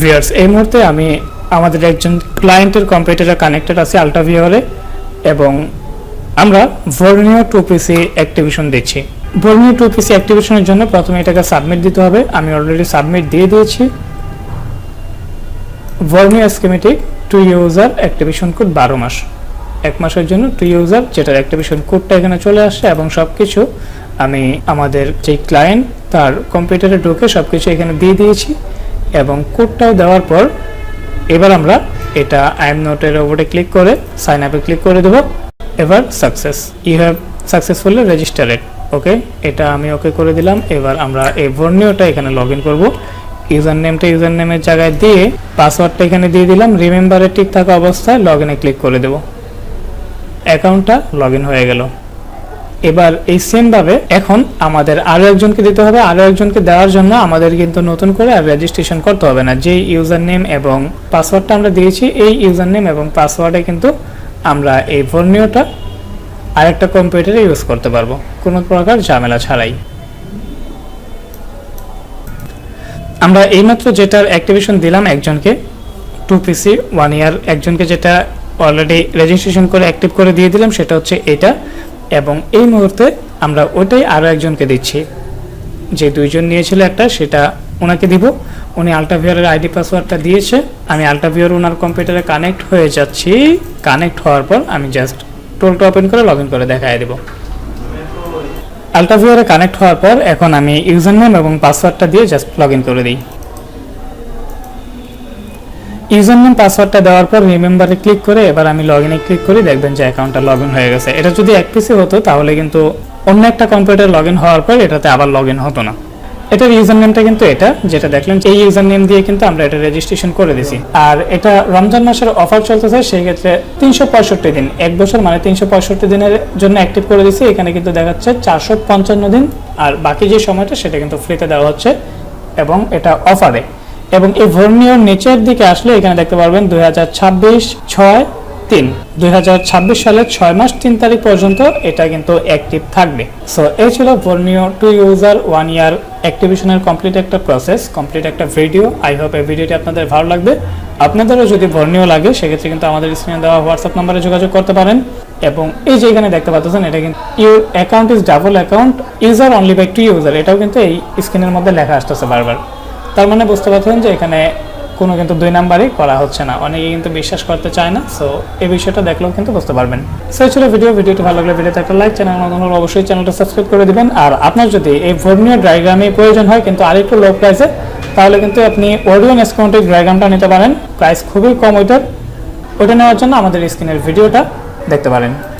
Viewers, এই মুহূর্তে আমি আমাদের একজন ক্লায়েন্টের কম্পিউটারে কানেক্টেড আছে আলট্রাভিওরে এবং আমরা ভর্নিও টু পিসি অ্যাক্টিভেশন দিচ্ছি ভর্নিও টু পিসি অ্যাক্টিভেশনের জন্য প্রথমে এটাকে সাবমিট দিতে হবে। আমি অলরেডি সাবমিট দিয়ে দিয়েছি। ভর্নিও schematic two user activation code বারো মাস। এক মাসের জন্য টু ইউজার যেটার অ্যাক্টিভেশন কোডটা এখানে চলে আসছে এবং সব কিছু আমি আমাদের যে ক্লায়েন্ট তার কম্পিউটারে ঢুকে সব কিছু এখানে দিয়ে দিয়েছি। এবং কোডটাও দেওয়ার পর এবার আমরা এটা আই এম নোটের ওপরে ক্লিক করে সাইন আপে ক্লিক করে দেবো। এবার success you have successfully registered okay এটা আমি ওকে করে দিলাম। এবার আমরা এই ভর্নিওটা এখানে লগ ইন করব। ইউজার নেমটা ইউজার নেমের জায়গায় দিয়ে পাসওয়ার্ডটা এখানে দিয়ে দিলাম। রিমেম্বারে ঠিক থাকা অবস্থায় লগ ইনে ক্লিক করে দেবো। অ্যাকাউন্টটা লগ ইন হয়ে গেল। এবার এই সেম ভাবে এখন আমাদের আরও একজনকে দিতে হবে, আরও একজনকে দেওয়ার জন্য আমাদের কিন্তু নতুন করে আর রেজিস্ট্রেশন করতে হবে না। যে ইউজার নেম এবং পাসওয়ার্ডটা আমরা দিয়েছি, এই ইউজার নেম এবং পাসওয়ার্ডে কিন্তু আমরা এই ভর্নিওটা আরেকটা কম্পিউটারে ইউজ করতে পারব। কোনো প্রকার ঝামেলা ছাড়াই। আমরা এইমাত্র যেটার অ্যাক্টিভেশন দিলাম একজনকে টু পিসি ওয়ান ইয়ার একজনকে যেটা অলরেডি রেজিস্ট্রেশন করে অ্যাক্টিভ করে দিয়ে দিলাম, সেটা হচ্ছে এটা। এবং এই মুহূর্তে আমরা ওটাই আরও একজনকে দিচ্ছি। যে দুইজন নিয়েছিল একটা, সেটা ওনাকে দিব। উনি আলট্রাভিওরের আইডি পাসওয়ার্ডটা দিয়েছে। আমি আলট্রাভিওর ওনার কম্পিউটারে কানেক্ট হয়ে যাচ্ছি। কানেক্ট হওয়ার পর আমি জাস্ট টোলটা ওপেন করে লগ করে দেখায় দেবো। আলট্রাভিওরে কানেক্ট হওয়ার পর এখন আমি ইউজার নেম এবং পাসওয়ার্ডটা দিয়ে জাস্ট লগ করে দিই। ইউজার নেম পাসওয়ার্ডটা দেওয়ার পর রিমেম্বারে ক্লিক করে এবার আমি লগ ইনে ক্লিক করি, দেখবেন যে অ্যাকাউন্টটা লগ ইন হয়ে গেছে। এটা যদি এক পিসে হতো, তাহলে কিন্তু অন্য একটা কম্পিউটার লগ ইন হওয়ার পর এটাতে আবার লগ ইন হতো না। এটার ইউজার নেমটা কিন্তু এটা, যেটা দেখলেন এই ইউজার নেম দিয়ে কিন্তু আমরা এটা রেজিস্ট্রেশন করে দিছি। আর এটা রমজান মাসের অফার চলতেছে সেই ক্ষেত্রে তিনশো পঁয়ষট্টি দিন। এক বছর মানে তিনশো পঁয়ষট্টি দিনের জন্য অ্যাক্টিভ করে দিছি। এখানে কিন্তু দেখাচ্ছে চারশো পঞ্চান্ন দিন। আর বাকি যে সময়টা, সেটা কিন্তু ফ্রিতে দেওয়া হচ্ছে এবং এটা অফারে এবং এই ভর্নিওর নিচের দিকে আসলে এখানে দেখতে পারবেন দুই হাজার ছাব্বিশ ছয় তিন। দুই সালের ছয় মাস তিন তারিখ পর্যন্ত এটা কিন্তু অ্যাক্টিভ থাকবে। সো এই ছিল ভর্নিও টু ইউজার ওয়ান ইয়ার অ্যাক্টিভেশনের কমপ্লিট একটা প্রসেস কমপ্লিট একটা ভিডিও আই হোপ এই ভিডিওটি আপনাদের ভালো লাগবে। আপনাদেরও যদি ভর্নিও লাগে, সেক্ষেত্রে কিন্তু আমাদের স্ক্রিনে দেওয়া হোয়াটসঅ্যাপ নাম্বারে যোগাযোগ করতে পারেন। এবং এই যে এখানে দেখতে পাচ্ছেন, এটা কিন্তু your account is double account user only by two user এটাও কিন্তু এই স্ক্রিনের মধ্যে লেখা আসতেছে বারবার। তার মানে বুঝতে পারছেন যে এখানে কোনো কিন্তু দুই নাম্বারই করা হচ্ছে না। অনেকে কিন্তু বিশ্বাস করতে চায় না সো এই বিষয়টা দেখলেও কিন্তু বুঝতে পারবেন। সো ছিল ভিডিও ভিডিওটি ভালো লাগলে ভিডিওতে একটা লাইক চ্যানেল নতুন হলে অবশ্যই চ্যানেলটা সাবস্ক্রাইব করে দিবেন। আর আপনার যদি এই ভর্নিও ড্রাইগ্রামে প্রয়োজন হয় কিন্তু আরেকটু লো প্রাইসে তাহলে কিন্তু আপনি ওরিয়ন এসকাউন্টের ড্রাইগ্রামটা নিতে পারেন। প্রাইস খুবই কম ওইটার। ওটা নেওয়ার জন্য আমাদের স্ক্রিনের ভিডিওটা দেখতে পারেন।